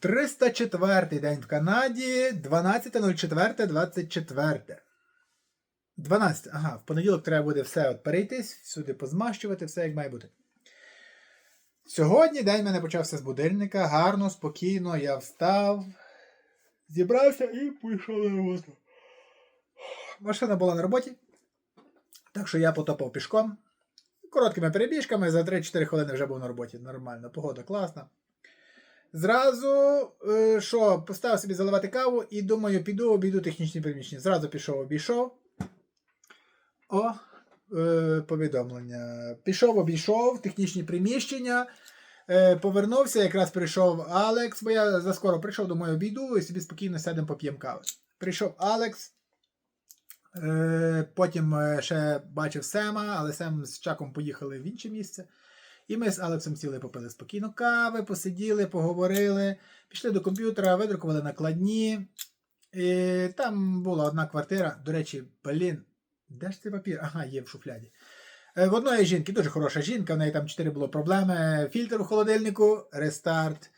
304 день в Канаді, 12.04.24. 12. Ага, в понеділок треба буде все от перейтись, сюди позмащувати, все як має бути. Сьогодні день в мене почався з будильника. Гарно, спокійно, я встав, зібрався і пішов на роботу. Машина була на роботі, так що я потопав пішком. Короткими перебіжками, за 3-4 хвилини вже був на роботі. Нормально, погода класна. Зразу, е, що, поставив собі заливати каву і думаю, піду обійду технічні приміщення. Зразу пішов, обійшов. О, е, повідомлення. Пішов, обійшов технічні приміщення. Е, повернувся, якраз прийшов Алекс, бо я заскоро прийшов, думаю, обійду і собі спокійно сядемо поп'ємо кави. Прийшов Алекс. Потім ще бачив Сема, але Сем з Чаком поїхали в інше місце. І ми з Алексом сіли попили спокійно кави, посиділи, поговорили, пішли до комп'ютера, видрукували накладні. І там була одна квартира. До речі, блін, де ж цей папір? Ага, є в шуфляді. Е, В одної жінки, дуже хороша жінка, в неї там 4 було проблеми. Фільтр у холодильнику, рестарт.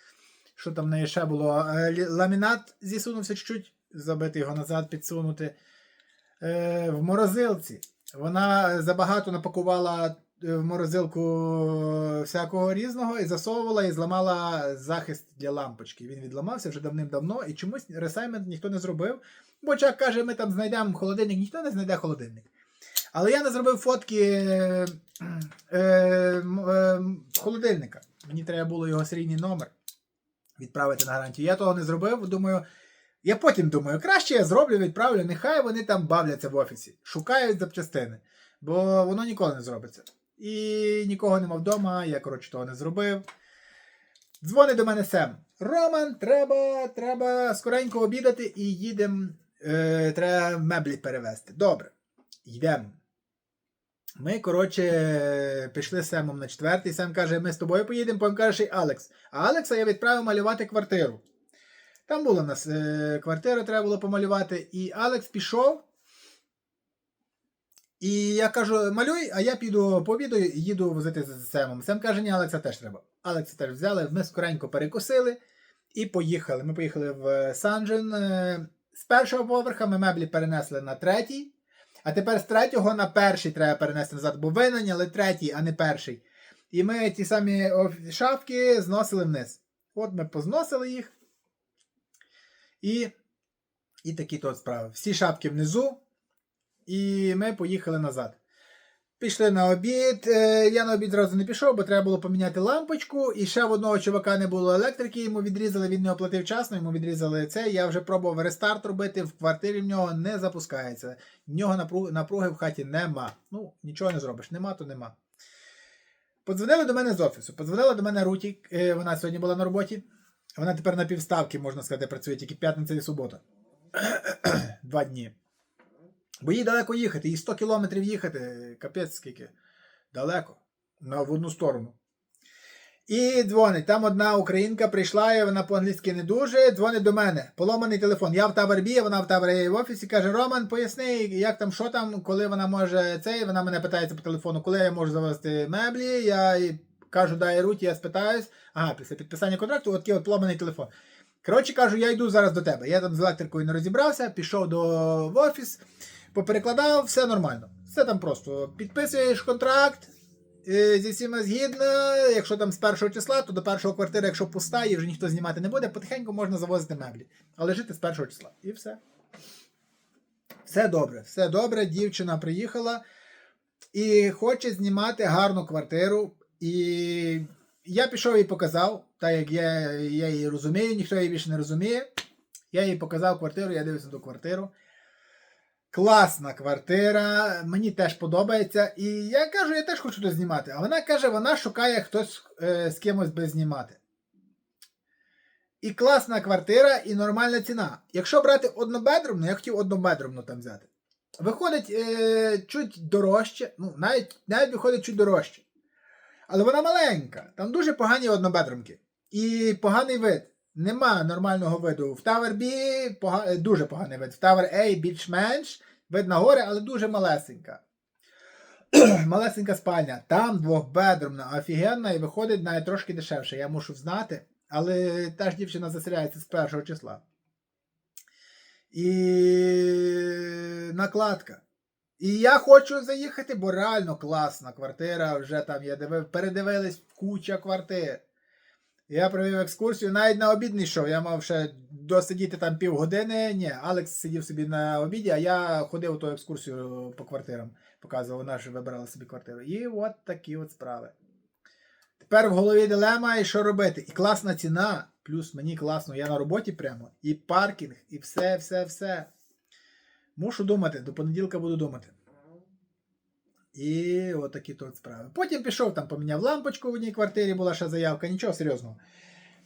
Що там в неї ще було? Е, Ламінат зісунувся чуть-чуть, забити його назад, підсунути. Е, В морозилці. Вона забагато напакувала в морозилку всякого різного і засовувала і зламала захист для лампочки. Він відламався вже давним-давно і чомусь ресаймент ніхто не зробив. Бо Чак каже, ми там знайдемо холодильник, ніхто не знайде холодильник. Але я не зробив фотки е, е, е, холодильника. Мені треба було його серійний номер відправити на гарантію. Я того не зробив. Думаю, я потім думаю, краще я зроблю, відправлю, нехай вони там бавляться в офісі, шукають запчастини, бо воно ніколи не зробиться. І нікого нема вдома, я, коротше, того не зробив. Дзвонить до мене Сем. Роман, треба, треба скоренько обідати і їдемо. Е, треба меблі перевезти. Добре. Йдемо. Ми, коротше, пішли з Семом на четвертий. Сем каже, ми з тобою поїдемо, потім каже Алекс. А Алекса я відправив малювати квартиру. Там була у нас е, квартира, треба було помалювати. І Алекс пішов. І я кажу, малюй, а я піду пообідаю і їду возити з Семом. Сем каже, ні, Алекса теж треба. Алекса теж взяли, ми скоренько перекусили і поїхали. Ми поїхали в Санджен. Е, З першого поверха ми меблі перенесли на третій. А тепер з третього на перший треба перенести назад, бо ви наняли третій, а не перший. І ми ті самі шафки зносили вниз. От ми позносили їх. І, і такі то справи. Всі шапки внизу. І ми поїхали назад. Пішли на обід. Е, Я на обід зразу не пішов, бо треба було поміняти лампочку. І ще в одного чувака не було електрики, йому відрізали, він не оплатив вчасно, йому відрізали це. Я вже пробував рестарт робити, в квартирі в нього не запускається. В нього напруги, напруги в хаті нема. Ну, нічого не зробиш. Нема, то нема. Подзвонили до мене з офісу. Подзвонила до мене Руті, е, вона сьогодні була на роботі. Вона тепер на півставки, можна сказати, працює тільки п'ятниця і субота. Два дні. Бо їй далеко їхати, їй 100 кілометрів їхати, капець скільки. Далеко. На в одну сторону. І дзвонить. Там одна українка прийшла, і вона по-англійськи не дуже. Дзвонить до мене. Поломаний телефон. Я в Тавер Бі, вона в Тавер A в офісі. Каже: Роман, поясни, як там, що там, коли вона може цей. Вона мене питається по телефону, коли я можу завести меблі. Я їй кажу, дай руті, я спитаюсь. Ага, після підписання контракту, от от поломаний телефон. Коротше кажу, я йду зараз до тебе. Я там з електрикою не розібрався, пішов до в офіс, поперекладав, все нормально. Все там просто. Підписуєш контракт. е, Зі всіма згідно, якщо там з першого числа, то до першого квартири, якщо пуста і вже ніхто знімати не буде, потихеньку можна завозити меблі. Але жити з першого числа. І все. Все добре, все добре. Дівчина приїхала і хоче знімати гарну квартиру. І я пішов і показав, так як я, я її розумію, ніхто її більше не розуміє. Я їй показав квартиру, я дивився ту квартиру. Класна квартира, мені теж подобається. І я кажу, я теж хочу тут знімати. А вона каже, вона шукає хтось е, з кимось би знімати. І класна квартира, і нормальна ціна. Якщо брати однобедрумну, я хотів однобедрумну там взяти. Виходить е, чуть дорожче, ну, навіть, навіть виходить чуть дорожче. Але вона маленька. Там дуже погані однобедрумки. І поганий вид. Нема нормального виду. В Tower B пога... дуже поганий вид. В Tower A більш-менш. Вид на гори, але дуже малесенька. малесенька спальня. Там двохбедрумна, офігенна і виходить навіть трошки дешевше. Я мушу знати. Але та ж дівчина заселяється з першого числа. І накладка. І я хочу заїхати, бо реально класна квартира. Вже там я дивив, передивились куча квартир. Я провів екскурсію, навіть на обід не йшов. Я мав ще досидіти там півгодини. Ні, Алекс сидів собі на обіді, а я ходив у ту екскурсію по квартирам, показував, вона ж вибирала собі квартиру. І от такі от справи. Тепер в голові дилема, і що робити. І класна ціна, плюс мені класно, я на роботі прямо, і паркінг, і все, все, все. Мушу думати, до понеділка буду думати. І от такі тут справи. Потім пішов, там поміняв лампочку в одній квартирі, була ще заявка, нічого серйозного.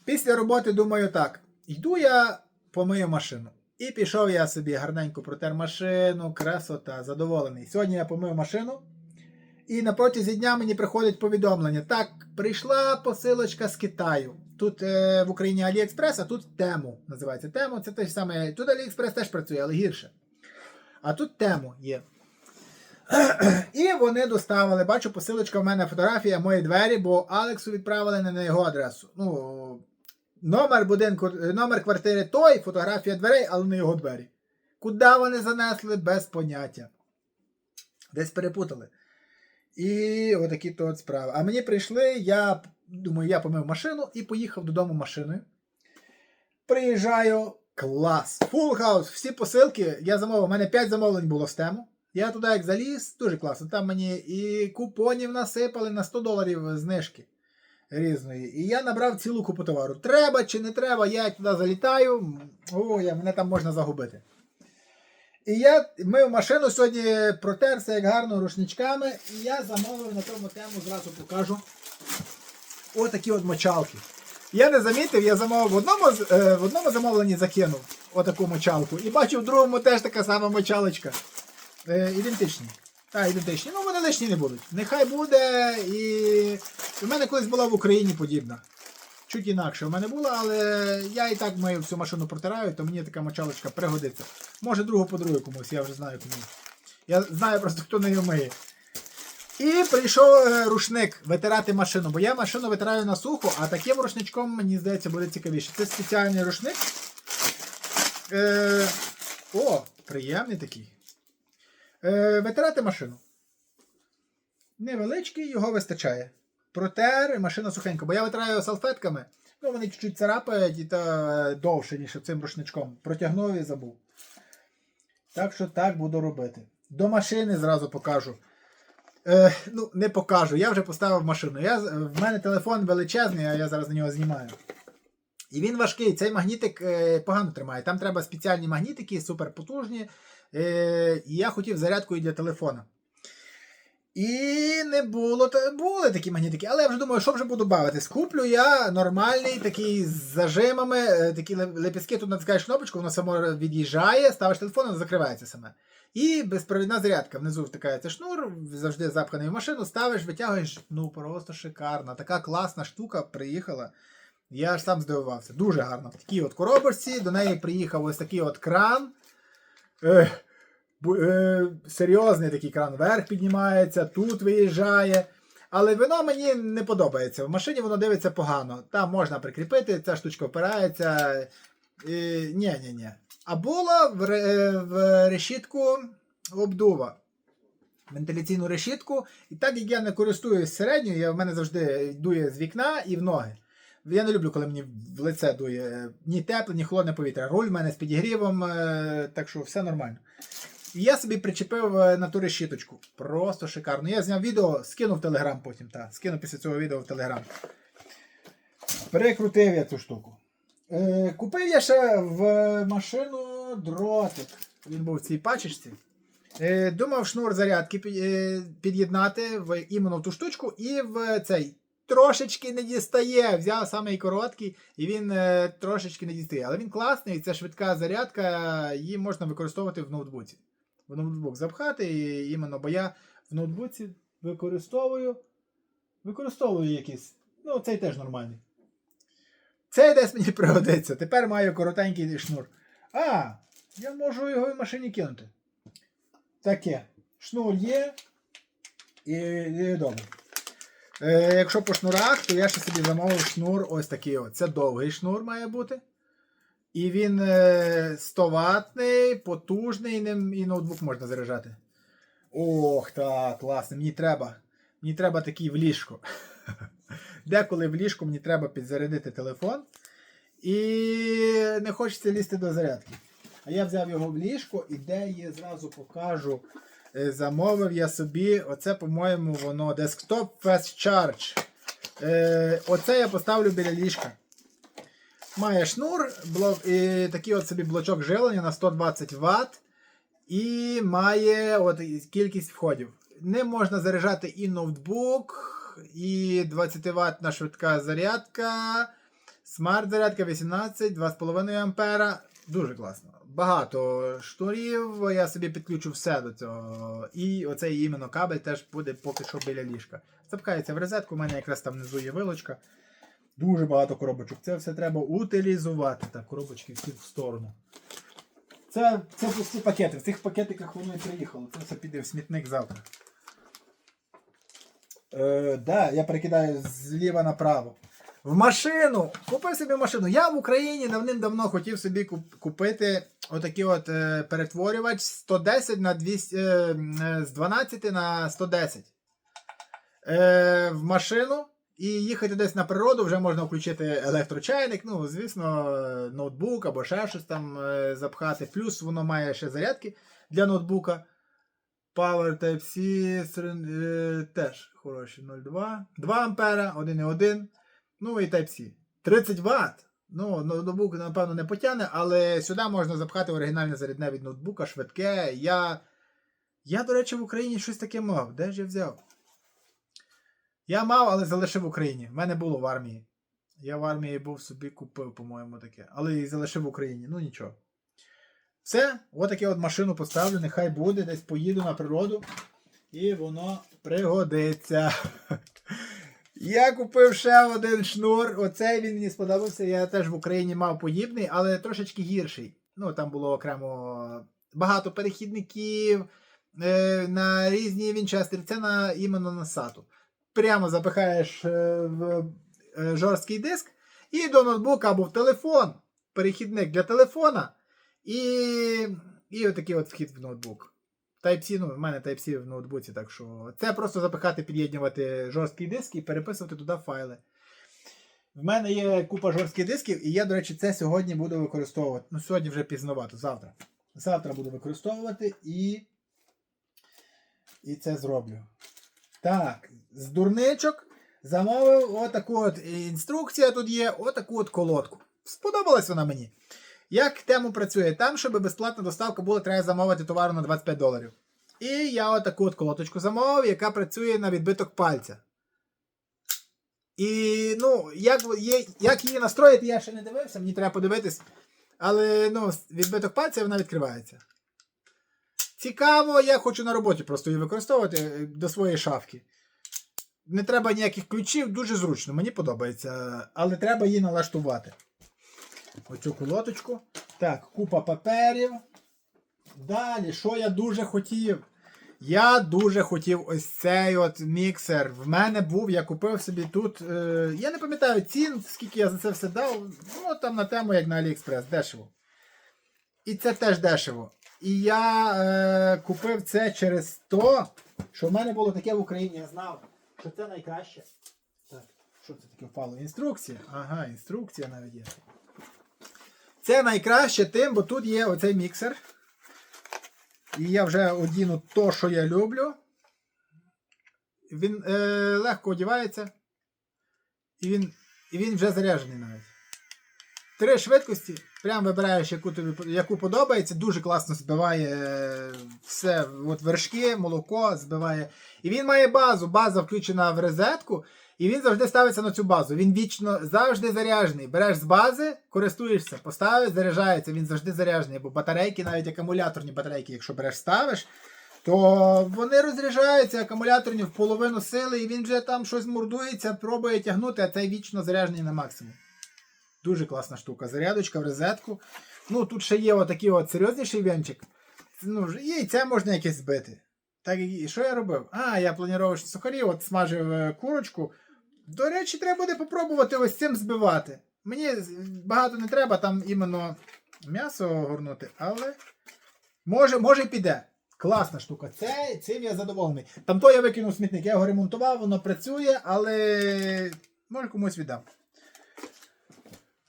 Після роботи думаю так: йду я помию машину. І пішов я собі гарненько протер машину, красота, задоволений. Сьогодні я помив машину. І на протязі дня мені приходить повідомлення. Так, прийшла посилочка з Китаю. Тут е, в Україні Аліекспрес, а тут Тему називається. Тему це те ж саме. Тут Аліекспрес теж працює, але гірше. А тут Тему є. І вони доставили, бачу, посилочка в мене фотографія мої двері, бо Алексу відправили не на його адресу. Ну, номер будинку, номер квартири той, фотографія дверей, але не його двері. Куди вони занесли, без поняття. Десь перепутали. І отакі то от справи. А мені прийшли, я думаю, я помив машину і поїхав додому машиною. Приїжджаю, клас. Full house, всі посилки. Я замовив, у мене 5 замовлень було з тему. Я туди як заліз, дуже класно. Там мені і купонів насипали на 100 доларів знижки різної. І я набрав цілу купу товару. Треба чи не треба, я туди залітаю. О, я, мене там можна загубити. І я мив машину сьогодні протерся як гарно рушничками. І я замовив на тому тему, зразу покажу. Отакі от мочалки. Я не замітив, я замовив в одному, е, в одному замовленні закинув отаку мочалку. І бачу в другому теж така сама мочалочка. Е, ідентичні. Так, ідентичні. Ну, вони лишні не будуть. Нехай буде. І у мене колись була в Україні подібна. Чуть інакше у мене була, але я і так мою всю машину протираю, то мені така мочалочка пригодиться. Може другу подарую комусь, я вже знаю кому. Я знаю просто, хто нею миє. І прийшов е, рушник витирати машину, бо я машину витираю на сухо, а таким рушничком, мені здається, буде цікавіше. Це спеціальний рушник. Е, о, приємний такий. Е, витирати машину. Невеличкий, його вистачає. Протер, машина сухенька. Бо я витираю салфетками. Ну, вони чуть-чуть царапають і е, довше, ніж цим рушничком. Протягнув і забув. Так що так буду робити. До машини зразу покажу. Е, ну, не покажу. Я вже поставив машину. Я, в мене телефон величезний, а я зараз на нього знімаю. І він важкий. Цей магнітик е, погано тримає. Там треба спеціальні магнітики, суперпотужні. Е, і я хотів зарядкою для телефона. І не було, були такі магнітики, але я вже думаю, що вже буду бавитись. Куплю я нормальний такий з зажимами, е, такі ле- лепістки, тут натискаєш кнопочку, воно само від'їжджає, ставиш телефон, воно закривається саме. І безпровідна зарядка. Внизу втикається шнур, завжди запханий в машину, ставиш, витягуєш. Ну просто шикарна. Така класна штука приїхала. Я аж сам здивувався. Дуже гарно. В такій от коробочці, до неї приїхав ось такий от кран. Е, е, серйозний такий кран вверх піднімається, тут виїжджає. Але воно мені не подобається. В машині воно дивиться погано. Там можна прикріпити, ця штучка впирається. Е, ні, ні, ні. А була в, ре- в решітку обдува. Вентиляційну решітку. І так як я не користуюсь середньою, я, в мене завжди дує з вікна і в ноги. Я не люблю, коли мені в лице дує ні тепле, ні холодне повітря. Руль в мене з підігрівом, е, так що все нормально. І я собі причепив е, на ту решіточку. Просто шикарно. Я зняв відео, скинув в Телеграм потім. Та, скинув після цього відео в Телеграм. Перекрутив я цю штуку. Е, купив я ще в машину дротик. Він був в цій пачечці. Е, думав шнур зарядки е, під'єднати в іменно в ту штучку і в цей. Трошечки не дістає. Взяв самий короткий, і він е, трошечки не дістає. Але він класний, це швидка зарядка, її можна використовувати в ноутбуці. В ноутбук запхати, і іменно, бо я в ноутбуці використовую. Використовую якийсь. Ну, цей теж нормальний. Цей десь мені пригодиться. Тепер маю коротенький шнур. А, я можу його в машині кинути. Таке. Шнур є. І, добре. Е, якщо по шнурах, то я ще собі замовив шнур ось такий. От. Це довгий шнур має бути. І він е, 100 ватний, потужний, і ноутбук можна заряджати. Ох, так, класно, мені треба. Мені треба такий в ліжко. Деколи в ліжку мені треба підзарядити телефон. І не хочеться лізти до зарядки. А я взяв його в ліжко і де є, зразу покажу. Е, Замовив я собі, оце, по-моєму, воно Desktop Fast Charge. Е, оце я поставлю біля ліжка. Має шнур, блок, і такий от собі блочок жилення на 120 Вт. І має от кількість входів. Ним можна заряджати і ноутбук, і 20 Вт швидка зарядка, смарт-зарядка 18, 2,5 ампера. Дуже класно. Багато шнурів, я собі підключу все до цього. І оцей іменно кабель теж буде поки що біля ліжка. Запхається в розетку, у мене якраз там внизу є вилочка. Дуже багато коробочок. Це все треба утилізувати. Так, коробочки всі в сторону. Це, це пусті пакети. В цих пакетиках воно і приїхало. Це все піде в смітник завтра. Е, да, я перекидаю зліва направо. В машину! Купив собі машину. Я в Україні давним-давно хотів собі купити отакий от е, перетворювач 110 на 200, е, е, з 12 на 110. Е, в машину і їхати десь на природу, вже можна включити електрочайник, ну, звісно, е, ноутбук або ще щось там е, запхати. Плюс воно має ще зарядки для ноутбука. Power Type-C е, теж хороші 0,2. 2 ампера, 1,1. Ну і Type-C. 30 Вт. Ну, ноутбук, напевно, не потягне, але сюди можна запхати оригінальне зарядне від ноутбука, швидке. Я, я, до речі, в Україні щось таке мав. Де ж я взяв? Я мав, але залишив в Україні. В мене було в армії. Я в армії був собі купив, по-моєму, таке. Але і залишив в Україні. Ну нічого. Все, отаке от машину поставлю, нехай буде, десь поїду на природу. І воно пригодиться. Я купив ще один шнур. Оцей він мені сподобався. Я теж в Україні мав подібний, але трошечки гірший. Ну, там було окремо багато перехідників е, на різні вінчестери. Це на іменно на SATA. Прямо запихаєш е, в е, жорсткий диск і до ноутбука або в телефон. Перехідник для телефона. І, і отакий от вхід в ноутбук. Type-C, ну, в мене Type-C в ноутбуці, так що це просто запихати, під'єднувати жорсткий диск і переписувати туди файли. В мене є купа жорстких дисків, і я, до речі, це сьогодні буду використовувати. Ну, сьогодні вже пізновато, завтра. Завтра буду використовувати і. І це зроблю. Так, з дурничок замовив отаку от інструкція тут є, отаку от колодку. Сподобалась вона мені. Як тему працює? Там, щоб безплатна доставка була, треба замовити товар на 25 доларів. І я отаку от колоточку замовив, яка працює на відбиток пальця. І ну, як, є, як її настроїти, я ще не дивився, мені треба подивитись. Але ну, відбиток пальця вона відкривається. Цікаво, я хочу на роботі просто її використовувати е, до своєї шафки. Не треба ніяких ключів, дуже зручно, мені подобається. Але треба її налаштувати. Оцю колоточку. Так, купа паперів. Далі, що я дуже хотів? Я дуже хотів ось цей от міксер. В мене був, я купив собі тут. Е, я не пам'ятаю цін, скільки я за це все дав. Ну, там на тему, як на AliExpress, дешево. І це теж дешево. І я е, купив це через то, що в мене було таке в Україні, я знав, що це найкраще. Так, що це таке впало? Інструкція. Ага, інструкція навіть є. Це найкраще тим, бо тут є оцей міксер. І я вже одіну то, що я люблю. Він е, легко одівається. І він, і він вже заряджений навіть. Три швидкості. Прям вибираєш, яку тобі яку подобається. Дуже класно збиває е, все. От вершки, молоко збиває. І він має базу. База включена в розетку. І він завжди ставиться на цю базу. Він вічно завжди заряджений. Береш з бази, користуєшся, поставиш, заряджається, він завжди заряджений. Бо батарейки, навіть акумуляторні батарейки, якщо береш ставиш, то вони розряджаються, акумуляторні в половину сили, і він вже там щось мурдується, пробує тягнути, а цей вічно заряджений на максимум. Дуже класна штука. Зарядочка в розетку. Ну, тут ще є отакий от серйозніший венчик. Ну, і це можна якесь збити. Так і що я робив? А, я планіровочні сухарі, от смажив е, курочку. До речі, треба буде попробувати ось цим збивати. Мені багато не треба там іменно м'ясо горнути, але може, може піде. Класна штука. Це, цим я задоволений. Там то я викинув смітник, я його ремонтував, воно працює, але може комусь віддам.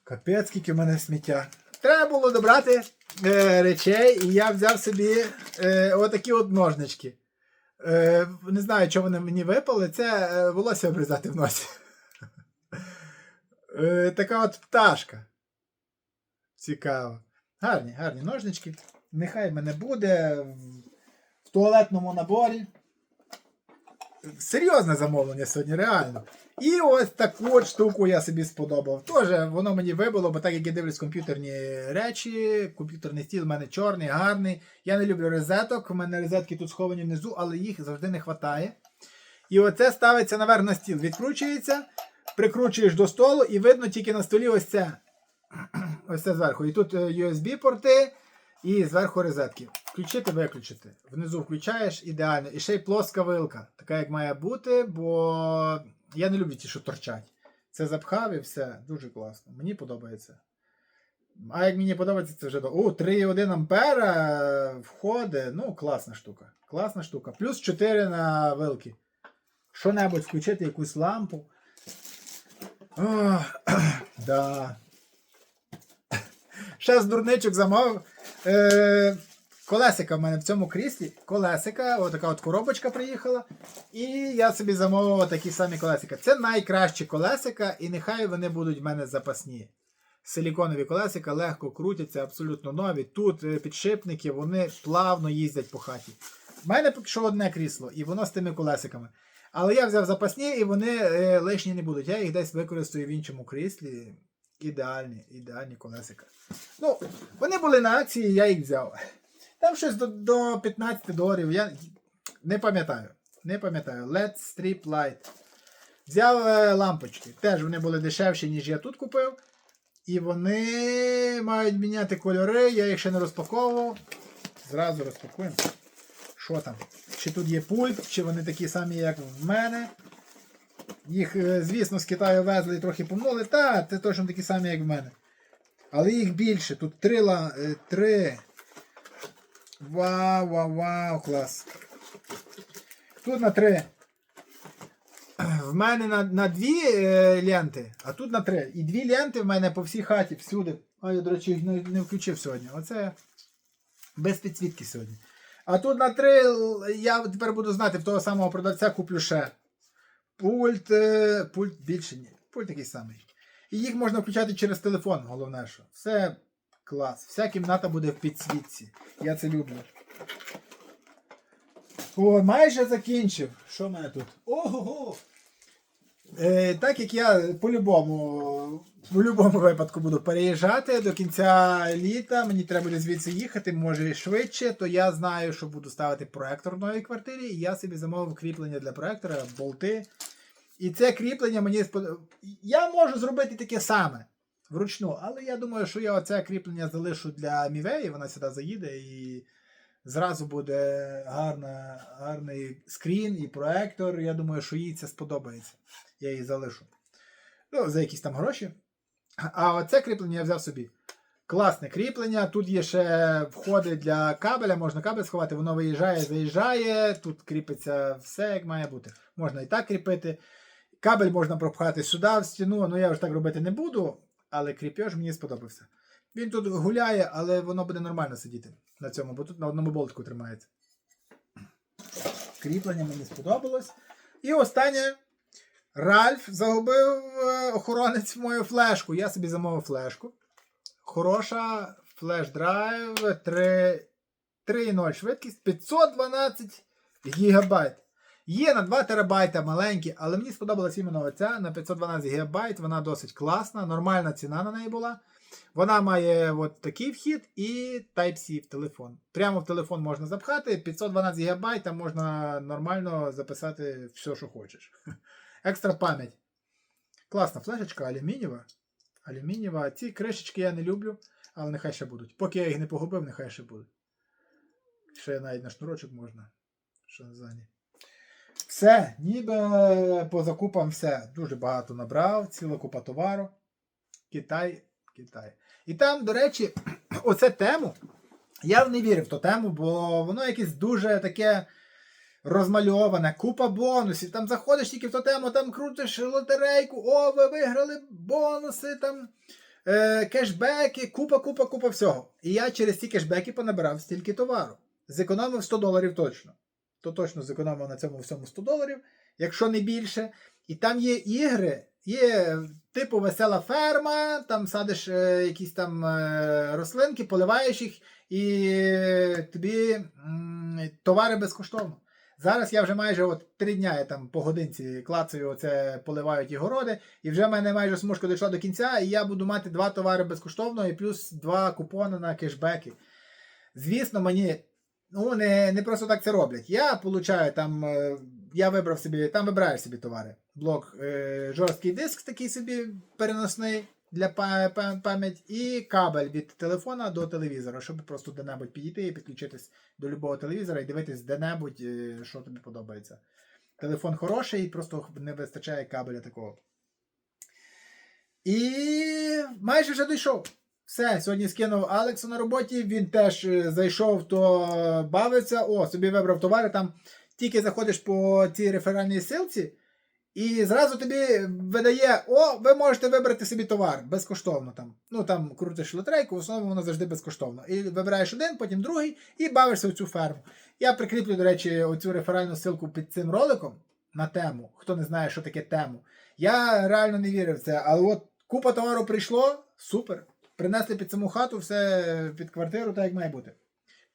Капець, скільки в мене сміття. Треба було добрати е, речей, і я взяв собі е, отакі от ножнички. Е, не знаю, чого вони мені випали. Це е, волосся обрізати в носі. Е, така от пташка. Цікаво. Гарні, гарні ножнички. Нехай мене буде в туалетному наборі. Серйозне замовлення сьогодні, реально. І ось таку от штуку я собі сподобав. Тоже воно мені вибило, бо так як я дивлюсь комп'ютерні речі, комп'ютерний стіл в мене чорний, гарний. Я не люблю розеток, у мене розетки тут сховані внизу, але їх завжди не вистачає. І оце ставиться наверх на стіл. Відкручується, прикручуєш до столу, і видно тільки на столі ось це. Ось це зверху. І тут е, USB-порти, і зверху розетки. Включити, виключити. Внизу включаєш ідеально. І ще й плоска вилка, така як має бути, бо я не люблю ті, що торчать. Це запхав і все. Дуже класно. Мені подобається. А як мені подобається, це вже до. О, 3,1 ампера входить. Ну, класна штука. Класна штука. Плюс 4 на вилки. Що-небудь включити, якусь лампу. Ох, да. Ще з дурничок замовив. Е, колесика в мене в цьому кріслі. Колесика, отака от коробочка приїхала. І я собі замовив такі самі колесика. Це найкращі колесика, і нехай вони будуть в мене запасні. Силіконові колесика легко крутяться, абсолютно нові. Тут е, підшипники, вони плавно їздять по хаті. У мене поки що одне крісло, і воно з тими колесиками. Але я взяв запасні, і вони е, лишні не будуть. Я їх десь використаю в іншому кріслі. Ідеальні, ідеальні колесика. Ну, вони були на акції, я їх взяв. Там щось до, до 15 доларів. Я не пам'ятаю. Не пам'ятаю. LED Strip Light. Взяв е, лампочки. Теж вони були дешевші, ніж я тут купив. І вони мають міняти кольори. Я їх ще не розпаковував. Зразу розпакуємо. Що там? Чи тут є пульт, чи вони такі самі, як в мене. Їх, е, звісно, з Китаю везли і трохи помнули. Та, це точно такі самі, як в мене. Але їх більше. Тут три. е, три. Вау, вау, вау, клас. Тут на три. В мене на, на дві е, ленти, а тут на три. І дві ленти в мене по всій хаті, всюди. А я, до речі, не, не включив сьогодні. Оце без підсвітки сьогодні. А тут на три я тепер буду знати, в того самого продавця куплю ще. Пульт, е, пульт більше ні. Пульт такий самий. І їх можна включати через телефон, головне що. Все клас. Вся кімната буде в підсвітці. Я це люблю. О, майже закінчив. Що в мене тут? Ого! Е, так як я по-любому, в будь-якому випадку буду переїжджати до кінця літа, мені треба буде звідси їхати, може і швидше, то я знаю, що буду ставити проектор в новій квартирі, і я собі замовив кріплення для проектора, болти. І це кріплення мені сподобається. Я можу зробити таке саме вручну, але я думаю, що я оце кріплення залишу для Мівеї, вона сюди заїде і зразу буде гарна, гарний скрін і проектор. Я думаю, що їй це сподобається. Я її залишу. Ну, за якісь там гроші. А оце кріплення я взяв собі. Класне кріплення. Тут є ще входи для кабеля, можна кабель сховати, воно виїжджає, заїжджає. Тут кріпиться все, як має бути. Можна і так кріпити. Кабель можна пропхати сюди в стіну, ну я вже так робити не буду, але кріпеж мені сподобався. Він тут гуляє, але воно буде нормально сидіти на цьому, бо тут на одному болтику тримається. Кріплення мені сподобалось. І останнє. Ральф загубив е, охоронець мою флешку. Я собі замовив флешку. Хороша флеш-драйв 3.0 швидкість 512 гігабайт. Є на 2 терабайта маленькі, але мені сподобалась іменно оця на 512 ГБ. Вона досить класна, нормальна ціна на неї була. Вона має от такий вхід і Type-C в телефон. Прямо в телефон можна запхати, 512 ГБ, можна нормально записати все, що хочеш. Екстра пам'ять. Класна флешечка, алюмінієва. Алюмінієва. Ці кришечки я не люблю, але нехай ще будуть. Поки я їх не погубив, нехай ще будуть. Ще навіть на шнурочок можна. Ззаді? Все, ніби по закупам все. Дуже багато набрав, ціла купа товару. Китай, Китай. І там, до речі, оце тему. Я не вірив в ту тему, бо воно якесь дуже таке розмальоване, купа бонусів. Там заходиш тільки в ту тему, там крутиш лотерейку, о, ви виграли бонуси, там е, кешбеки, купа, купа, купа всього. І я через ці кешбеки понабирав стільки товару. Зекономив 100 доларів точно. То точно зекономив на цьому всьому 100 доларів, якщо не більше. І там є ігри, є типу весела ферма, там садиш е, якісь там е, рослинки, поливаєш їх, і тобі м, товари безкоштовно. Зараз я вже майже от три дня я там по годинці клацаю, оце поливаю ті городи, і вже в мене майже смужка дійшла до кінця, і я буду мати два товари безкоштовно і плюс два купони на кешбеки. Звісно, мені ну, не, не просто так це роблять. Я получаю там, е, я вибрав собі, там вибираєш собі товари. Блок е, жорсткий диск такий собі переносний для па- па- пам'ять, і кабель від телефона до телевізора, щоб просто де-небудь підійти і підключитись до любого телевізора і дивитись де-небудь, е, що тобі подобається. Телефон хороший, просто не вистачає кабеля такого. І майже вже дійшов. Все, сьогодні скинув Алексу на роботі, він теж е, зайшов, то е, бавиться. О, собі вибрав товари. Там тільки заходиш по цій реферальній силці, і зразу тобі видає: о, ви можете вибрати собі товар безкоштовно там. Ну там крутиш лотерейку, в основному воно завжди безкоштовно. І вибираєш один, потім другий, і бавишся в цю ферму. Я прикріплю, до речі, оцю реферальну ссылку під цим роликом на тему. Хто не знає, що таке тему. Я реально не вірив в це, але от купа товару прийшло, супер. Принесли під саму хату, все під квартиру, так як має бути.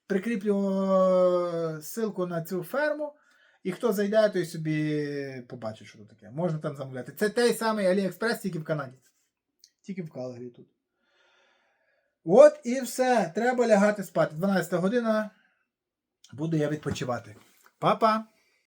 Прикріплю е, ссылку на цю ферму, і хто зайде, той собі побачить, що тут таке. Можна там замовляти. Це той самий AliExpress, тільки в Канаді. Тільки в Калгарі тут. От і все. Треба лягати спати. 12 година. Буду я відпочивати. Па-па!